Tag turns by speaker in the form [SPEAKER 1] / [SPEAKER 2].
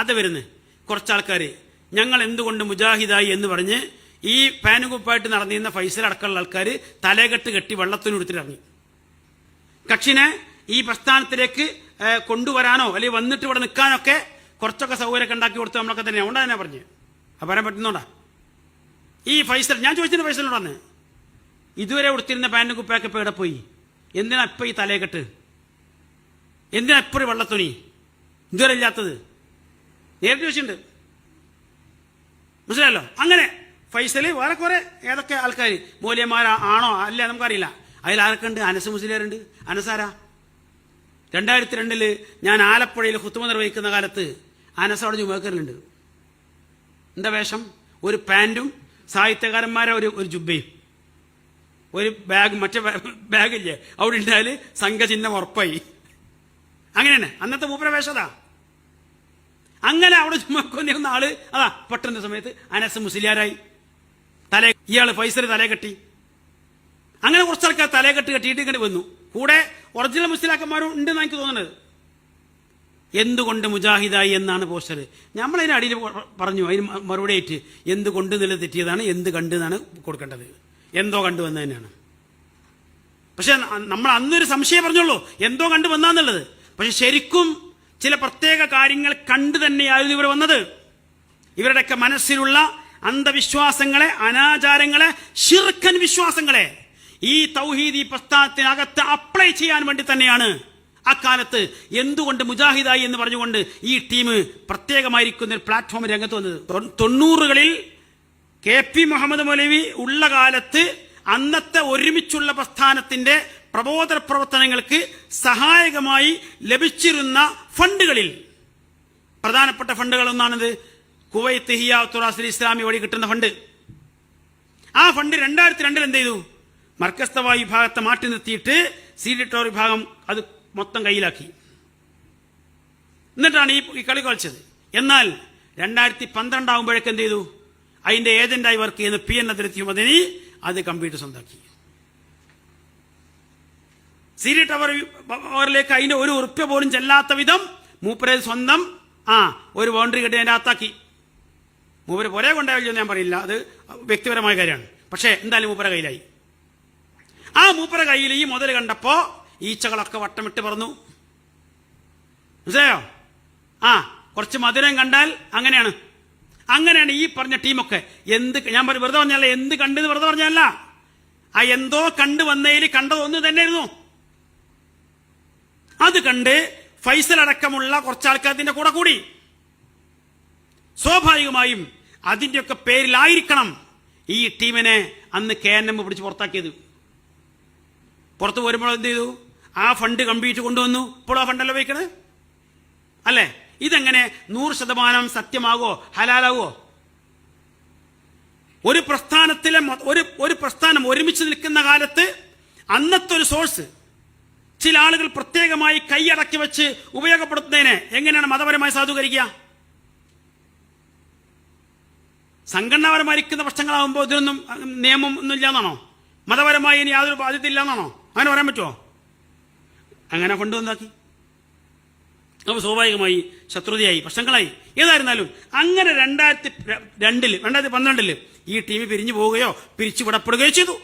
[SPEAKER 1] അത് വരുന്നത് കുറച്ചാൾക്കാർ ഞങ്ങൾ എന്തുകൊണ്ട് മുജാഹിദായി എന്ന് പറഞ്ഞ് ഈ പാനുകുപ്പായിട്ട് നടന്നിരുന്ന ഫൈസൽ അടക്കമുള്ള ആൾക്കാർ തലകെട്ട് കെട്ടി വെള്ളത്തിനുടുത്തിട്ടിറങ്ങി കക്ഷിനെ ഈ പ്രസ്ഥാനത്തിലേക്ക് കൊണ്ടുവരാനോ അല്ലെങ്കിൽ വന്നിട്ട് ഇവിടെ നിൽക്കാനൊക്കെ കുറച്ചൊക്കെ സൗകര്യമൊക്കെ ഉണ്ടാക്കി കൊടുത്ത് നമ്മളൊക്കെ തന്നെ ഉണ്ടാ തന്നെ പറഞ്ഞ് അപ്പം പറയാൻ പറ്റുന്നോണ്ടാ ഈ ഫൈസൽ ഞാൻ ചോദിച്ചിട്ട് ഫൈസലിനോടാണ്. ഇതുവരെ ഉടുത്തിരുന്ന പാന്റും കുപ്പയൊക്കെ ഇപ്പോൾ ഇവിടെ പോയി? എന്തിനാ ഇപ്പം ഈ തലയെക്കെട്ട് എന്തിനാ ഇപ്പോഴും വെള്ളത്തുണി? ഇതുവരെ ഇല്ലാത്തത്? നേരിട്ട് വെച്ചിട്ടുണ്ട് മനസ്സിലായല്ലോ? അങ്ങനെ. ഫൈസൽ വേറെ കുറെ ഏതൊക്കെ ആൾക്കാർ മൂല്യന്മാരാ ആണോ അല്ല നമുക്കറിയില്ല. അതിൽ ആരൊക്കെ ഉണ്ട്? അനസ് മുസ്ലിയാരുണ്ട്. അനസാരാ രണ്ടായിരത്തി രണ്ടിൽ ഞാൻ ആലപ്പുഴയിൽ ഹുത്തുമ നിർവഹിക്കുന്ന കാലത്ത് അനസ് അവിടെ ചുമക്കലുണ്ട് എന്താ വേഷം? ഒരു പാന്റും സാഹിത്യകാരന്മാരെ ഒരു ഒരു ജുബയും. ഒരു ബാഗ് മറ്റേ ബാഗില്ലേ? അവിടെ ഉണ്ടായാൽ സംഘചിഹ്നം ഉറപ്പായി. അങ്ങനെയാണ്. അന്നത്തെ മൂപ്പരവേശതാ അങ്ങനെ അവിടെ ചുമക്കൊന്നിരുന്ന ആൾ അതാ പെട്ടെന്ന് സമയത്ത് അനസ് മുസ്ലിയാരായി. തല ഇയാൾ ഫൈസൽ തല കെട്ടി. അങ്ങനെ കുറച്ച് ആൾക്കാർ തലേ കെട്ടി കെട്ടിയിട്ട് ഇങ്ങനെ വന്നു. കൂടെ ഒറിജിനൽ മുസ്ലിയാക്കന്മാരും ഉണ്ടെന്ന് എനിക്ക് തോന്നുന്നത്. എന്തുകൊണ്ട് മുജാഹിദായി എന്നാണ് പോസ്റ്റർ നമ്മളതിന് അടിയിൽ പറഞ്ഞു അതിന് മറുപടി ആയിട്ട് എന്തുകൊണ്ട് നില തെറ്റിയതാണ് എന്ത് കണ്ടു എന്നാണ് കൊടുക്കേണ്ടത്. എന്തോ കണ്ടു വന്നത് തന്നെയാണ്. പക്ഷെ നമ്മൾ അന്നൊരു സംശയം പറഞ്ഞുള്ളൂ. എന്തോ കണ്ടു വന്നാന്നുള്ളത്. പക്ഷെ ശരിക്കും ചില പ്രത്യേക കാര്യങ്ങൾ കണ്ടു തന്നെയായിരുന്നു ഇവർ വന്നത്. ഇവരുടെയൊക്കെ മനസ്സിലുള്ള അന്ധവിശ്വാസങ്ങളെ അനാചാരങ്ങളെ ഷിർക്കൻ വിശ്വാസങ്ങളെ ഈ തൗഹീദി പ്രസ്ഥാനത്തിനകത്ത് അപ്ലൈ ചെയ്യാൻ വേണ്ടി തന്നെയാണ്. അക്കാലത്ത് എന്തുകൊണ്ട് മുജാഹിദായി എന്ന് പറഞ്ഞുകൊണ്ട് ഈ ടീം പ്രത്യേകമായിരിക്കുന്ന ഒരു പ്ലാറ്റ്ഫോം രംഗത്ത് വന്നത്? തൊണ്ണൂറുകളിൽ കെ പി മുഹമ്മദ് മൗലവി ഉള്ള കാലത്ത് അന്നത്തെ ഒരുമിച്ചുള്ള പ്രസ്ഥാനത്തിന്റെ പ്രബോധന പ്രവർത്തനങ്ങൾക്ക് സഹായകമായി ലഭിച്ചിരുന്ന ഫണ്ടുകളിൽ പ്രധാനപ്പെട്ട ഫണ്ടുകൾ ഒന്നാണിത് കുവൈത്ത് ഹിയ തുറാസിൽ ഇസ്ലാമി വഴി കിട്ടുന്ന ഫണ്ട്. ആ ഫണ്ട് രണ്ടായിരത്തി രണ്ടിൽ എന്ത് ചെയ്തു? മർക്കസ്തവായ വിഭാഗത്തെ മാറ്റി നിർത്തിയിട്ട് സീഡിട്ടോ വിഭാഗം അത് മൊത്തം കയ്യിലാക്കി. എന്നിട്ടാണ് ഈ കളി കളിച്ചത്. എന്നാൽ രണ്ടായിരത്തി പന്ത്രണ്ടാവുമ്പോഴേക്ക് എന്ത് ചെയ്തു? അതിന്റെ ഏജന്റായി വർക്ക് ചെയ്യുന്ന പി എൻ അതിർത്തി മദനി അത് കമ്പ്യൂട്ടർ സ്വന്താക്കി. സീരി ടവർ ടവറിലേക്ക് അതിന്റെ ഒരു ഉറുപ്പ്യ പോലും ചെല്ലാത്ത വിധം മൂപ്പരെ സ്വന്തം ആ ഒരു ബൗണ്ടറി കെട്ടി അതിന്റെ അകത്താക്കി. മൂപ്പര് പുറേ കൊണ്ടാവില്ലെന്ന് ഞാൻ പറയില്ല. അത് വ്യക്തിപരമായ കാര്യമാണ്. പക്ഷേ എന്തായാലും മൂപ്പര കയ്യിലായി. ആ മൂപ്പര കയ്യിൽ ഈ മുതൽ കണ്ടപ്പോ ഈച്ചകളൊക്കെ വട്ടമിട്ട് പറന്നു. മനസ്സിലായോ? ആ കുറച്ച് മധുരം കണ്ടാൽ അങ്ങനെയാണ്. അങ്ങനെയാണ് ഈ പറഞ്ഞ ടീമൊക്കെ എന്ത് ഞാൻ വെറുതെ പറഞ്ഞല്ല എന്ത് കണ്ടെന്ന് വെറുതെ പറഞ്ഞല്ല ആ എന്തോ കണ്ടു വന്നതിൽ കണ്ടത് ഒന്ന് തന്നെയായിരുന്നു. അത് കണ്ട് ഫൈസൽ അടക്കമുള്ള കുറച്ച് ആൾക്കാർ കൂടെ കൂടി. സ്വാഭാവികമായും അതിന്റെയൊക്കെ പേരിലായിരിക്കണം ഈ ടീമിനെ അന്ന് കെ എൻ എം പിടിച്ച് പുറത്താക്കിയത്. പുറത്ത് വരുമ്പോൾ എന്ത് ചെയ്തു? ആ ഫണ്ട് കമ്പീറ്റ് കൊണ്ടുവന്നു. ഇപ്പോൾ ആ ഫണ്ടല്ല ഉപയോഗിക്കണത്? അല്ലേ? ഇതെങ്ങനെ നൂറ് ശതമാനം സത്യമാകോ ഹലാലാവോ ഒരു പ്രസ്ഥാനത്തിലെ ഒരു ഒരു പ്രസ്ഥാനം ഒരുമിച്ച് നിൽക്കുന്ന കാലത്ത് അന്നത്തെ ഒരു സോഴ്സ് ചില ആളുകൾ പ്രത്യേകമായി കൈയടക്കി വെച്ച് ഉപയോഗപ്പെടുത്തുന്നതിനെ എങ്ങനെയാണ് മതപരമായി സാധൂകരിക്കുക? സംഘടനാപരമായിരിക്കുന്ന പ്രശ്നങ്ങളാകുമ്പോൾ ഇതിനൊന്നും നിയമം ഒന്നും ഇല്ലാന്നാണോ? മതപരമായി ഇനി യാതൊരു ബാധ്യത ഇല്ലാന്നാണോ അങ്ങനെ പറയാൻ പറ്റുമോ അങ്ങനെ കൊണ്ടുവന്നാക്കി. അപ്പോൾ സ്വാഭാവികമായി ശത്രുതയായി പ്രശ്നങ്ങളായി. ഏതായിരുന്നാലും അങ്ങനെ രണ്ടായിരത്തി രണ്ടിൽ രണ്ടായിരത്തി പന്ത്രണ്ടിൽ ഈ ടീം പിരിഞ്ഞു പോവുകയോ പിരിച്ചു വിടപ്പെടുകയോ ചെയ്തു.